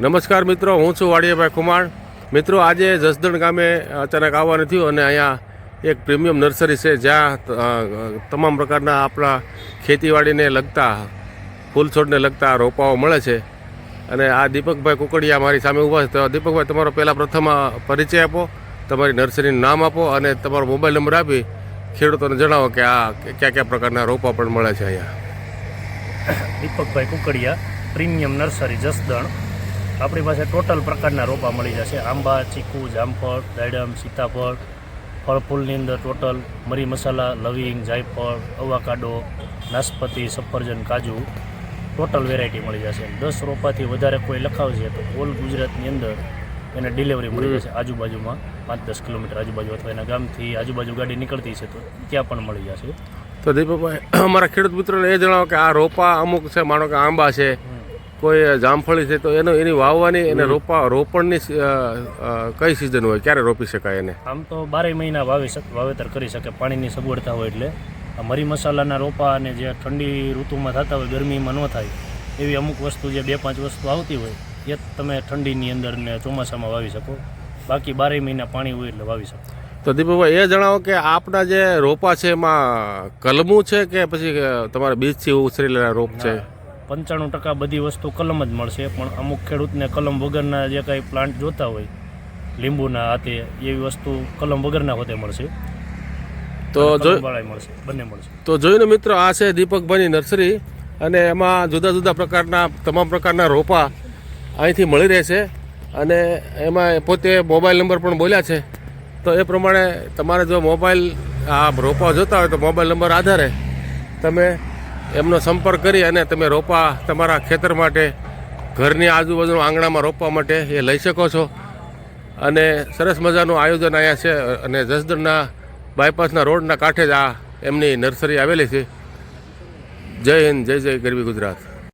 નમસ્કાર મિત્રો, હું છું વાડિયાભાઈ કુમાર મિત્રો, આજે જસદણ ગામે અચાનક આવવાનું થયું અને અહીંયા એક પ્રીમિયમ નર્સરી છે, જ્યાં તમામ પ્રકારના આપણા ખેતીવાડીને લગતા ફૂલ છોડને લગતા રોપાઓ મળે છે. અને આ દીપકભાઈ કુકડિયા મારી સામે ઊભા છે. તો દીપકભાઈ, તમારો પહેલાં પ્રથમ પરિચય આપો, તમારી નર્સરીનું નામ આપો અને તમારો મોબાઈલ નંબર આપી ખેડૂતોને જણાવો કે આ કયા કયા પ્રકારના રોપા પણ મળે છે અહીંયા. Deepakbhai Kukadiya, premium nursery, Jasdan. આપણી પાસે ટોટલ પ્રકારના રોપા મળી જશે. આંબા ચીકુ જામફળ દાડમ સીતાફળ ફળ ફૂલની અંદર ટોટલ મરી મસાલા લવિંગ જાયફળ અવાકાડો નાશપતિ સફરજન કાજુ ટોટલ વેરાયટી મળી જશે. દસ રોપાથી વધારે કોઈ લખાવશે તો ઓલ ગુજરાતની અંદર એને ડિલિવરી મળી જશે. આજુબાજુમાં પાંચ દસ કિલોમીટર આજુબાજુ અથવા એના ગામથી આજુબાજુ ગાડી નીકળતી છે તો ત્યાં પણ મળી જશે. તો દીપકભાઈ અમારા ખેડૂત મિત્રોને એ જણાવો કે આ રોપા અમુક છે માનો કે આંબા છે. કોઈ જામફળી છે તો એનો એની વાવવાની એને રોપા રોપણની કઈ સિઝન હોય? ક્યારે રોપી શકાય એને? આમ તો બારે મહિના વાવી શક વાવેતર કરી શકે. પાણીની સગવડતા હોય એટલે. આ મરી મસાલાના રોપા અને જે ઠંડી ઋતુમાં થતા હોય ગરમીમાં ન થાય એવી અમુક વસ્તુ જે બે પાંચ વસ્તુ આવતી હોય એ તમે ઠંડીની અંદર ને ચોમાસામાં વાવી શકો. બાકી બારે મહિના પાણી હોય એટલે વાવી શકો. તો દીપકભાઈ એ જણાવો કે આપના જે રોપા છે એમાં કલમું છે કે પછી તમારા બીજથી ઉછરેલા રોપ છે? પંચાણું ટકા બધી વસ્તુ કલમ જ મળશે પણ અમુક ખેડૂતને કલમ વગરના જે કાંઈ પ્લાન્ટ જોતા હોય લીંબુના હાથે એવી વસ્તુ કલમ વગરના હોતે મળશે. તો મળશે બંને મળશે. તો જોયું ને મિત્રો આ છે દીપકભાઈની નર્સરી અને એમાં જુદા જુદા પ્રકારના તમામ પ્રકારના રોપા અહીંથી મળી રહેશે અને એમાં પોતે મોબાઈલ નંબર પણ બોલ્યા છે. તો એ પ્રમાણે તમારે જો મોબાઈલ આ રોપા જોતા હોય તો મોબાઈલ નંબર આધારે તમે એમનો સંપર્ક કરી અને તમે રોપા તમારા ખેતર માટે, ઘરની આજુબાજુના આંગણામાં રોપવા માટે એ લઈ શકો છો. અને સરસ મજાનું આયોજન અહીંયા છે અને જસદણના બાયપાસના રોડના કાંઠે જ આ એમની નર્સરી આવેલી છે. જય હિન્દ, જય જય ગરવી ગુજરાત.